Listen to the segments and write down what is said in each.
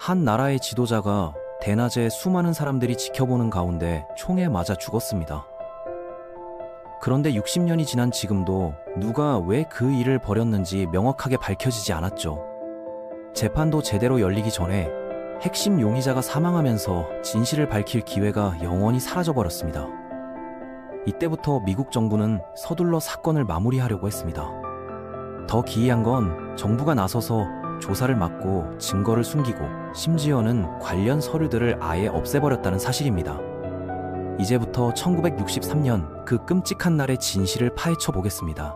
한 나라의 지도자가 대낮에 수많은 사람들이 지켜보는 가운데 총에 맞아 죽었습니다. 그런데 60년이 지난 지금도 누가 왜 그 일을 벌였는지 명확하게 밝혀지지 않았죠. 재판도 제대로 열리기 전에 핵심 용의자가 사망하면서 진실을 밝힐 기회가 영원히 사라져버렸습니다. 이때부터 미국 정부는 서둘러 사건을 마무리하려고 했습니다. 더 기이한 건 정부가 나서서 조사를 막고 증거를 숨기고 심지어는 관련 서류들을 아예 없애버렸다는 사실입니다. 이제부터 1963년 그 끔찍한 날의 진실을 파헤쳐 보겠습니다.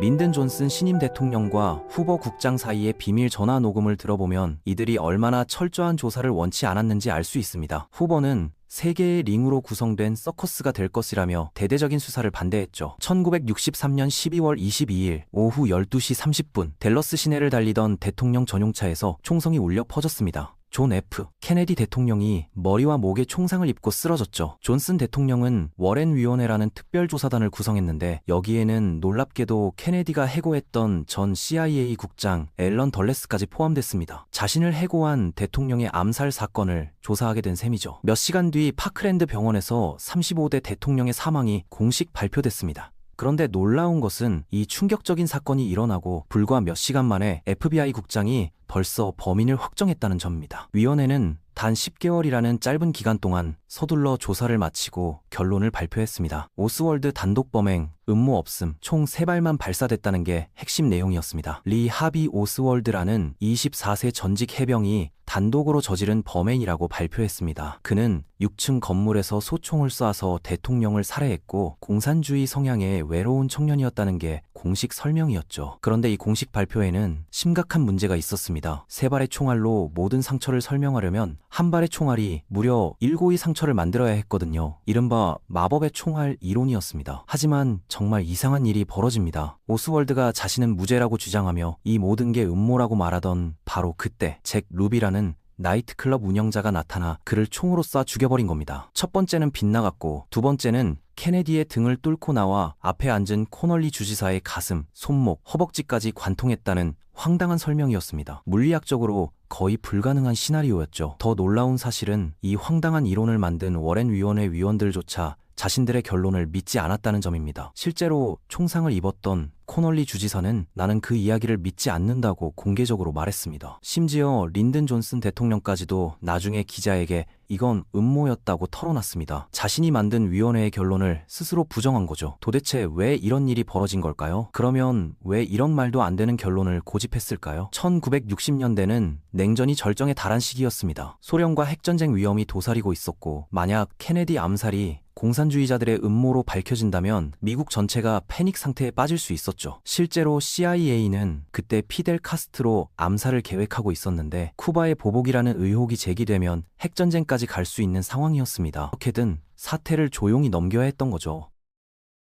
린든 존슨 신임 대통령과 후보 국장 사이의 비밀 전화 녹음을 들어보면 이들이 얼마나 철저한 조사를 원치 않았는지 알 수 있습니다. 후보는 세 개의 링으로 구성된 서커스가 될 것이라며 대대적인 수사를 반대했죠. 1963년 12월 22일 오후 12시 30분 댈러스 시내를 달리던 대통령 전용차에서 총성이 울려 퍼졌습니다. 존 F. 케네디 대통령이 머리와 목에 총상을 입고 쓰러졌죠. 존슨 대통령은 워렌 위원회라는 특별조사단을 구성했는데 여기에는 놀랍게도 케네디가 해고했던 전 CIA 국장 앨런 덜레스까지 포함됐습니다. 자신을 해고한 대통령의 암살 사건을 조사하게 된 셈이죠. 몇 시간 뒤 파크랜드 병원에서 35대 대통령의 사망이 공식 발표됐습니다. 그런데 놀라운 것은 이 충격적인 사건이 일어나고 불과 몇 시간 만에 FBI 국장이 벌써 범인을 확정했다는 점입니다. 위원회는 단 10개월이라는 짧은 기간 동안 서둘러 조사를 마치고 결론을 발표했습니다. 오스월드 단독 범행, 음모 없음, 총 3발만 발사됐다는 게 핵심 내용이었습니다. 리 하비 오스월드라는 24세 전직 해병이 단독으로 저지른 범행이라고 발표했습니다. 그는 6층 건물에서 소총을 쏴서 대통령을 살해했고 공산주의 성향의 외로운 청년이었다는 게 공식 설명이었죠. 그런데 이 공식 발표에는 심각한 문제가 있었습니다. 세 발의 총알로 모든 상처를 설명하려면 한 발의 총알이 무려 1고의 상처를 만들어야 했거든요. 이른바 마법의 총알 이론이었습니다. 하지만 정말 이상한 일이 벌어집니다. 오스월드가 자신은 무죄라고 주장하며 이 모든 게 음모라고 말하던 바로 그때 잭 루비라는 나이트클럽 운영자가 나타나 그를 총으로 쏴 죽여버린 겁니다. 첫 번째는 빗나갔고 두 번째는 케네디의 등을 뚫고 나와 앞에 앉은 코널리 주지사의 가슴, 손목, 허벅지까지 관통했다는 황당한 설명이었습니다. 물리학적으로 거의 불가능한 시나리오였죠. 더 놀라운 사실은 이 황당한 이론을 만든 워렌 위원회 위원들조차 자신들의 결론을 믿지 않았다는 점입니다. 실제로 총상을 입었던 코널리 주지사는 나는 그 이야기를 믿지 않는다고 공개적으로 말했습니다. 심지어 린든 존슨 대통령까지도 나중에 기자에게 이건 음모였다고 털어놨습니다. 자신이 만든 위원회의 결론을 스스로 부정한 거죠. 도대체 왜 이런 일이 벌어진 걸까요? 그러면 왜 이런 말도 안 되는 결론을 고집했을까요? 1960년대는 냉전이 절정에 달한 시기였습니다. 소련과 핵전쟁 위험이 도사리고 있었고, 만약 케네디 암살이 공산주의자들의 음모로 밝혀진다면 미국 전체가 패닉 상태에 빠질 수 있었죠. 실제로 CIA는 그때 피델 카스트로 암살을 계획하고 있었는데 쿠바의 보복이라는 의혹이 제기되면 핵전쟁까지 갈 수 있는 상황이었습니다. 어떻게든 사태를 조용히 넘겨야 했던 거죠.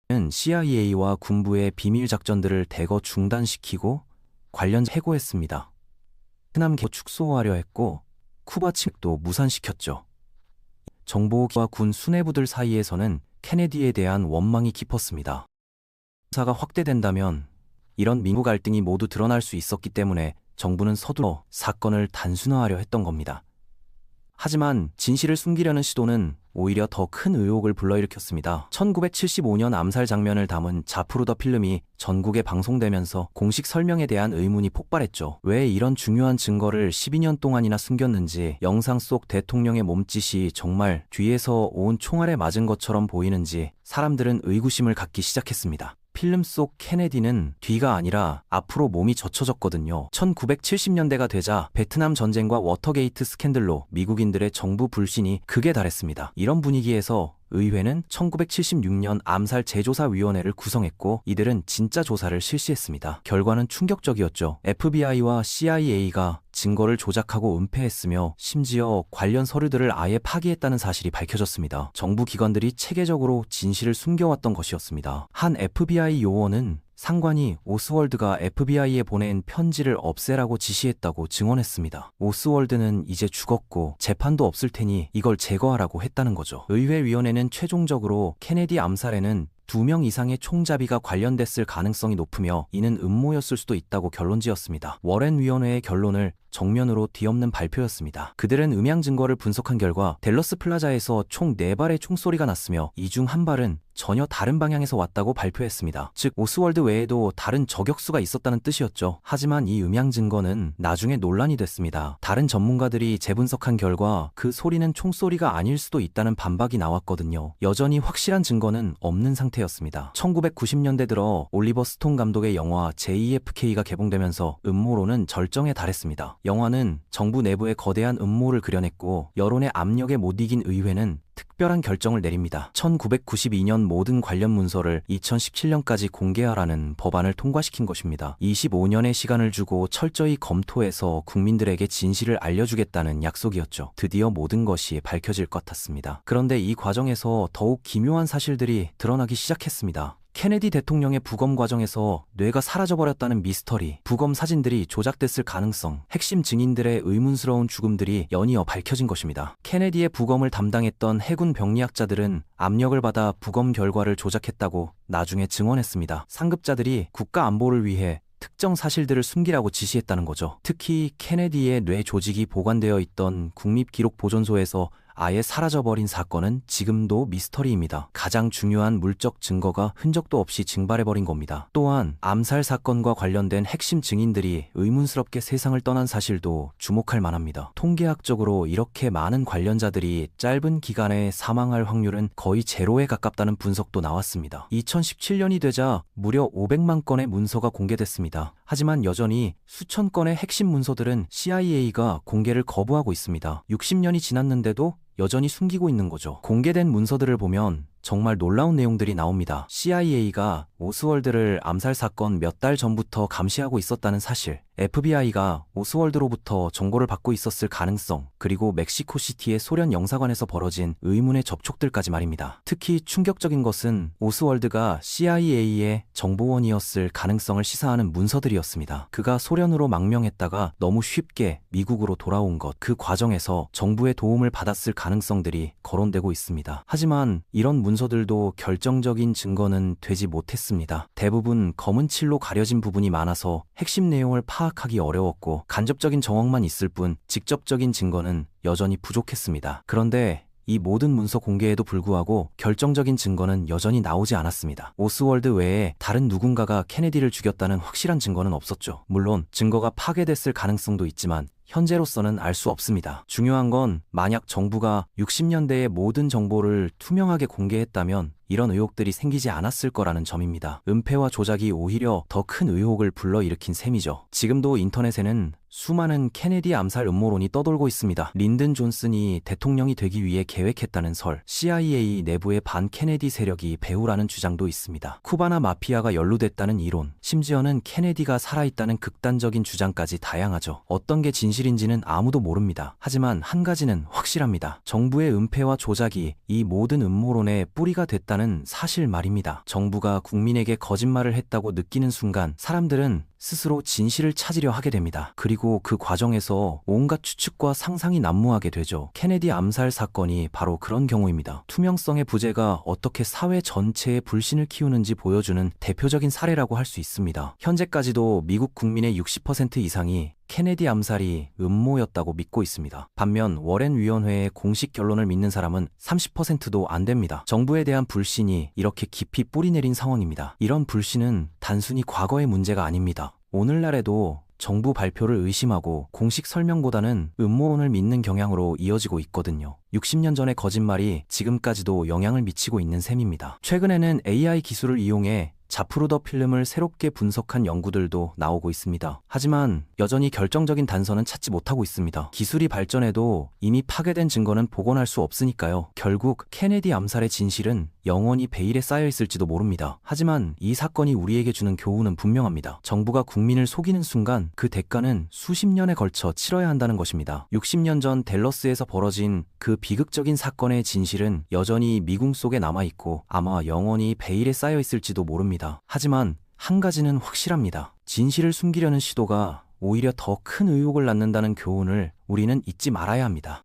는 CIA와 군부의 비밀 작전들을 대거 중단시키고 관련 해고했습니다. 개 축소하려 했고 쿠바 측도 무산시켰죠. 정보와 군 수뇌부들 사이에서는 케네디에 대한 원망이 깊었습니다. 사가 확대된다면 이런 민구 갈등이 모두 드러날 수 있었기 때문에 정부는 서둘러 사건을 단순화하려 했던 겁니다. 하지만 진실을 숨기려는 시도는 오히려 더 큰 의혹을 불러일으켰습니다. 1975년 암살 장면을 담은 자프루더 필름이 전국에 방송되면서 공식 설명에 대한 의문이 폭발했죠. 왜 이런 중요한 증거를 12년 동안이나 숨겼는지, 영상 속 대통령의 몸짓이 정말 뒤에서 온 총알에 맞은 것처럼 보이는지 사람들은 의구심을 갖기 시작했습니다. 필름 속 케네디는 뒤가 아니라 앞으로 몸이 젖혀졌거든요. 1970년대가 되자 베트남 전쟁과 워터게이트 스캔들로 미국인들의 정부 불신이 극에 달했습니다. 이런 분위기에서 의회는 1976년 암살 재조사위원회를 구성했고 이들은 진짜 조사를 실시했습니다. 결과는 충격적이었죠. FBI와 CIA가 증거를 조작하고 은폐했으며 심지어 관련 서류들을 아예 파기했다는 사실이 밝혀졌습니다. 정부 기관들이 체계적으로 진실을 숨겨왔던 것이었습니다. 한 FBI 요원은 상관이 오스월드가 FBI에 보낸 편지를 없애라고 지시했다고 증언했습니다. 오스월드는 이제 죽었고 재판도 없을 테니 이걸 제거하라고 했다는 거죠. 의회위원회는 최종적으로 케네디 암살에는 두명 이상의 총잡이가 관련됐을 가능성이 높으며 이는 음모였을 수도 있다고 결론 지었습니다. 워렌 위원회의 결론을 정면으로 뒤엎는 발표였습니다. 그들은 음향 증거를 분석한 결과 델러스 플라자에서 총 4발의 총소리가 났으며 이 중 한 발은 전혀 다른 방향에서 왔다고 발표했습니다. 즉 오스월드 외에도 다른 저격수가 있었다는 뜻이었죠. 하지만 이 음향 증거는 나중에 논란이 됐습니다. 다른 전문가들이 재분석한 결과 그 소리는 총소리가 아닐 수도 있다는 반박이 나왔거든요. 여전히 확실한 증거는 없는 상태였습니다. 1990년대 들어 올리버 스톤 감독의 영화 JFK가 개봉되면서 음모론은 절정에 달했습니다. 영화는 정부 내부의 거대한 음모를 그려냈고 여론의 압력에 못 이긴 의회는 특별한 결정을 내립니다. 1992년 모든 관련 문서를 2017년까지 공개하라는 법안을 통과시킨 것입니다. 25년의 시간을 주고 철저히 검토해서 국민들에게 진실을 알려주겠다는 약속이었죠. 드디어 모든 것이 밝혀질 것 같았습니다. 그런데 이 과정에서 더욱 기묘한 사실들이 드러나기 시작했습니다. 케네디 대통령의 부검 과정에서 뇌가 사라져버렸다는 미스터리, 부검 사진들이 조작됐을 가능성, 핵심 증인들의 의문스러운 죽음들이 연이어 밝혀진 것입니다. 케네디의 부검을 담당했던 해군 병리학자들은 압력을 받아 부검 결과를 조작했다고 나중에 증언했습니다. 상급자들이 국가 안보를 위해 특정 사실들을 숨기라고 지시했다는 거죠. 특히 케네디의 뇌 조직이 보관되어 있던 국립기록보존소에서 아예 사라져버린 사건은 지금도 미스터리입니다. 가장 중요한 물적 증거가 흔적도 없이 증발해버린 겁니다. 또한 암살 사건과 관련된 핵심 증인들이 의문스럽게 세상을 떠난 사실도 주목할 만합니다. 통계학적으로 이렇게 많은 관련자들이 짧은 기간에 사망할 확률은 거의 제로에 가깝다는 분석도 나왔습니다. 2017년이 되자 무려 500만 건의 문서가 공개됐습니다. 하지만 여전히 수천 건의 핵심 문서들은 CIA가 공개를 거부하고 있습니다. 60년이 지났는데도 여전히 숨기고 있는 거죠. 공개된 문서들을 보면 정말 놀라운 내용들이 나옵니다. CIA가 오스월드를 암살 사건 몇 달 전부터 감시하고 있었다는 사실, FBI가 오스월드로부터 정보를 받고 있었을 가능성, 그리고 멕시코시티의 소련 영사관에서 벌어진 의문의 접촉들까지 말입니다. 특히 충격적인 것은 오스월드가 CIA의 정보원이었을 가능성을 시사하는 문서들이었습니다. 그가 소련으로 망명했다가 너무 쉽게 미국으로 돌아온 것, 그 과정에서 정부의 도움을 받았을 가능성들이 거론되고 있습니다. 하지만 이런 문서들도 결정적인 증거는 되지 못했습니다. 대부분 검은 칠로 가려진 부분이 많아서 핵심 내용을 파 악하기 어려웠고 간접적인 정황만 있을 뿐 직접적인 증거는 여전히 부족했습니다. 그런데 이 모든 문서 공개에도 불구하고 결정적인 증거는 여전히 나오지 않았습니다. 오스월드 외에 다른 누군가가 케네디를 죽였다는 확실한 증거는 없었죠. 물론 증거가 파괴됐을 가능성도 있지만 현재로서는 알 수 없습니다. 중요한 건 만약 정부가 60년대의 모든 정보를 투명하게 공개했다면 이런 의혹들이 생기지 않았을 거라는 점입니다. 은폐와 조작이 오히려 더 큰 의혹을 불러일으킨 셈이죠. 지금도 인터넷에는 수많은 케네디 암살 음모론이 떠돌고 있습니다. 린든 존슨이 대통령이 되기 위해 계획했다는 설, CIA 내부의 반 케네디 세력이 배후라는 주장도 있습니다. 쿠바나 마피아가 연루됐다는 이론, 심지어는 케네디가 살아있다는 극단적인 주장까지 다양하죠. 어떤 게 진실인지는 아무도 모릅니다. 하지만 한 가지는 확실합니다. 정부의 은폐와 조작이 이 모든 음모론의 뿌리가 됐다 는 사실 말입니다. 정부가 국민에게 거짓말을 했다고 느끼는 순간 사람들은 스스로 진실을 찾으려 하게 됩니다. 그리고 그 과정에서 온갖 추측과 상상이 난무하게 되죠. 케네디 암살 사건이 바로 그런 경우입니다. 투명성의 부재가 어떻게 사회 전체의 불신을 키우는지 보여주는 대표적인 사례라고 할 수 있습니다. 현재까지도 미국 국민의 60% 이상이 케네디 암살이 음모였다고 믿고 있습니다. 반면 워렌 위원회의 공식 결론을 믿는 사람은 30%도 안 됩니다. 정부에 대한 불신이 이렇게 깊이 뿌리내린 상황입니다. 이런 불신은 단순히 과거의 문제가 아닙니다. 오늘날에도 정부 발표를 의심하고 공식 설명보다는 음모론을 믿는 경향으로 이어지고 있거든요. 60년 전의 거짓말이 지금까지도 영향을 미치고 있는 셈입니다. 최근에는 AI 기술을 이용해 자프루더 필름을 새롭게 분석한 연구들도 나오고 있습니다. 하지만 여전히 결정적인 단서는 찾지 못하고 있습니다. 기술이 발전해도 이미 파괴된 증거는 복원할 수 없으니까요. 결국 케네디 암살의 진실은 영원히 베일에 쌓여 있을지도 모릅니다. 하지만 이 사건이 우리에게 주는 교훈은 분명합니다. 정부가 국민을 속이는 순간 그 대가는 수십 년에 걸쳐 치러야 한다는 것입니다. 60년 전 델러스에서 벌어진 그 비극적인 사건의 진실은 여전히 미궁 속에 남아 있고 아마 영원히 베일에 쌓여 있을지도 모릅니다. 하지만 한 가지는 확실합니다. 진실을 숨기려는 시도가 오히려 더 큰 의혹을 낳는다는 교훈을 우리는 잊지 말아야 합니다.